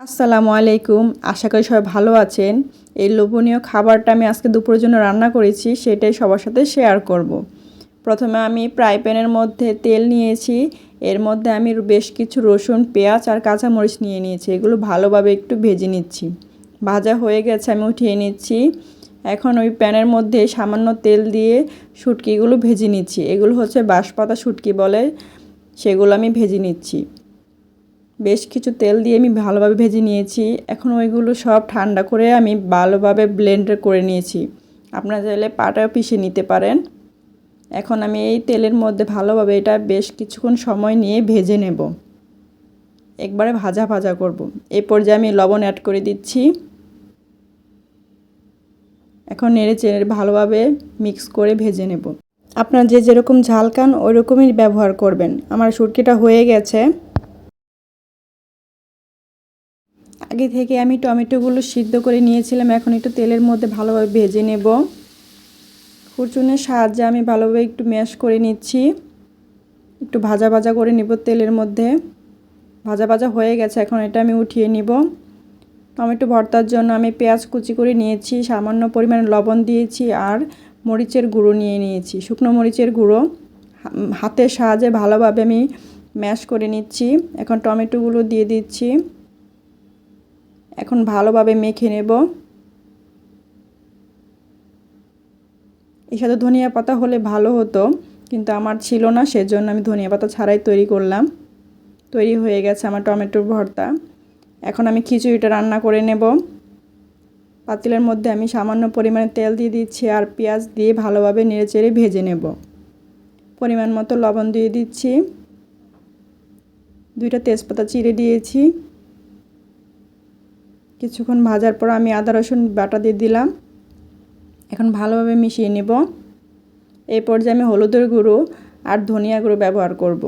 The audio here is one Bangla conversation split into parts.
আসসালামু আলাইকুম। আশা করি সবাই ভালো আছেন। এই লোভনীয় খাবারটা আমি আজকে দুপুরের জন্য রান্না করেছি, সেটাই সবার সাথে শেয়ার করব। প্রথমে আমি ফ্রাই প্যানের মধ্যে তেল নিয়েছি। এর মধ্যে আমি বেশ কিছু রসুন, পেঁয়াজ আর কাঁচামরিচ নিয়ে নিয়েছি। এগুলো ভালোভাবে একটু ভেজে নিচ্ছি। ভাজা হয়ে গেছে, আমি উঠিয়ে নিচ্ছি। এখন ওই প্যানের মধ্যে সামান্য তেল দিয়ে শুটকিগুলো ভেজে নিচ্ছি। এগুলো হচ্ছে বাঁশপাতা শুটকি বলে, সেগুলো আমি ভেজে নিচ্ছি। বেশ কিছু তেল দিয়ে আমি ভালোভাবে ভেজে নিয়েছি। এখন ওইগুলো সব ঠান্ডা করে আমি ভালোভাবে ব্লেন্ড করে নিয়েছি। আপনারা চাইলে পাটাও পিষে নিতে পারেন। এখন আমি এই তেলের মধ্যে ভালোভাবে এটা বেশ কিছুক্ষণ সময় নিয়ে ভেজে নেব। একবারে ভাজা ভাজা করব। এই পর্যায়ে আমি লবণ অ্যাড করে দিচ্ছি। এখন নেড়ে চেড়ে ভালোভাবে মিক্স করে ভেজে নেব। আপনারা যে যেরকম ঝাল খান ওই রকমই ব্যবহার করবেন। আমার সুটকিটা হয়ে গেছে। আগে থেকে আমি টমেটোগুলো সিদ্ধ করে নিয়েছিলাম। এখন একটু তেলের মধ্যে ভালোভাবে ভেজে নেব। খুরচুনের সাহায্যে আমি ভালোভাবে একটু ম্যাশ করে নিচ্ছি। একটু ভাজা ভাজা করে নিব তেলের মধ্যে। ভাজা ভাজা হয়ে গেছে, এখন এটা আমি উঠিয়ে নিব। টমেটো ভর্তার জন্য আমি পেঁয়াজ কুচি করে নিয়েছি, সামান্য পরিমাণে লবণ দিয়েছি আর মরিচের গুঁড়ো নিয়ে নিয়েছি, শুকনো মরিচের গুঁড়ো। হাতের সাহায্যে ভালোভাবে আমি ম্যাশ করে নিচ্ছি। এখন টমেটোগুলো দিয়ে দিচ্ছি। এখন ভালোভাবে মেখে নেব। এর সাথে ধনিয়া পাতা হলে ভালো হতো, কিন্তু আমার ছিল না, সেজন্য আমি ধনিয়া পাতা ছাড়াই তৈরি করলাম। তৈরি হয়ে গেছে আমার টমেটোর ভর্তা। এখন আমি খিচুড়িটা রান্না করে নেব। পাতিলের মধ্যে আমি সামান্য পরিমাণে তেল দিয়ে দিচ্ছি আর পেঁয়াজ দিয়ে ভালোভাবে নেড়েচেড়ে ভেজে নেব। পরিমাণ মতো লবণ দিয়ে দিচ্ছি। দুইটা তেজপাতা চিড়ে দিয়েছি। কিছুক্ষণ ভাজার পর আমি আদা, রসুন বাটা দিয়ে দিলাম। এখন ভালোভাবে মিশিয়ে নেব। এই পর্যায়ে আমি হলুদের গুঁড়ো আর ধনিয়া গুঁড়ো ব্যবহার করব।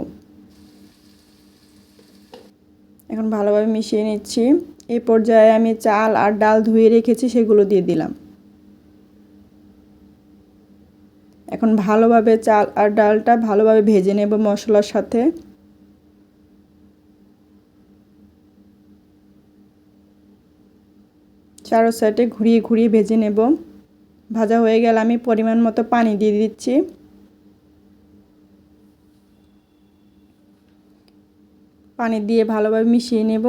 এখন ভালোভাবে মিশিয়ে নিচ্ছি। এই পর্যায়ে আমি চাল আর ডাল ধুয়ে রেখেছি, সেগুলো দিয়ে দিলাম। এখন ভালোভাবে চাল আর ডালটা ভালোভাবে ভেজে নেব মশলার সাথে। চারো সাইডে ঘুরিয়ে ঘুরিয়ে ভেজে নেব। ভাজা হয়ে গেলে আমি পরিমাণ মতো পানি দিয়ে দিচ্ছি। পানি দিয়ে ভালোভাবে মিশিয়ে নেব।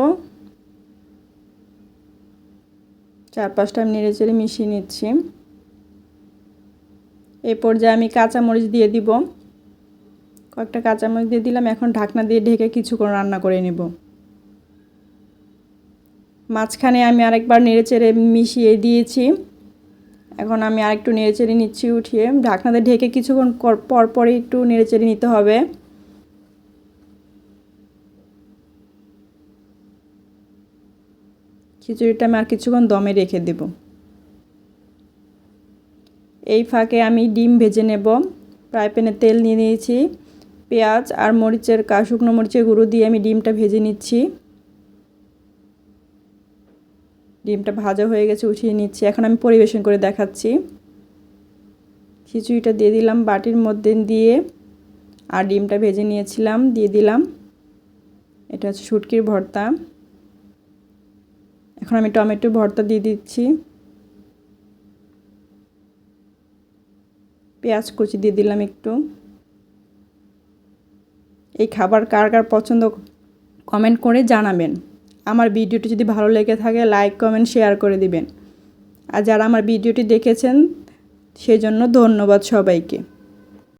চার পাঁচটা নেড়ে চেড়ে মিশিয়ে নিচ্ছি। এই পর্যায়ে আমি কাঁচামরিচ দিয়ে দিব। কয়েকটা কাঁচামরিচ দিয়ে দিলাম, এখন ঢাকনা দিয়ে ঢেকে কিছুক্ষণ রান্না করে নেব। মাঝখানে আমি আরেকবার নেড়েচেড়ে মিশিয়ে দিয়েছি। এখন আমি আরেকটু নেড়েচেড়ে নিচ্ছি উঠিয়ে। ঢাকনাতে ঢেকে কিছুক্ষণ পর পরই একটু নেড়েচেড়ে নিতে হবে। খিচুড়িটা আমি আর কিছুক্ষণ দমে রেখে দেব। এই ফাঁকে আমি ডিম ভেজে নেব। ফ্রাই প্যানে তেল নিয়ে নিয়েছি, পেঁয়াজ আর মরিচের কা, শুকনো মরিচের গুঁড়ো দিয়ে আমি ডিমটা ভেজে নিচ্ছি। ডিমটা ভাজা হয়ে গেছে, উঠিয়ে নিচ্ছি। এখন আমি পরিবেশন করে দেখাচ্ছি। খিচুড়িটা দিয়ে দিলাম বাটির মধ্যে দিয়ে আর ডিমটা ভেজে নিয়েছিলাম, দিয়ে দিলাম। এটা হচ্ছে শুটকির ভর্তা। এখন আমি টমেটো ভর্তা দিয়ে দিচ্ছি। পেঁয়াজ কুচি দিয়ে দিলাম একটু। এই খাবার কার কার পছন্দ, কমেন্ট করে জানাবেন। আমার ভিডিওটি যদি ভালো লেগে থাকে লাইক কমেন্ট শেয়ার করে দিবেন। আর যারা আমার ভিডিওটি দেখেছেন, সেজন্য ধন্যবাদ সবাইকে।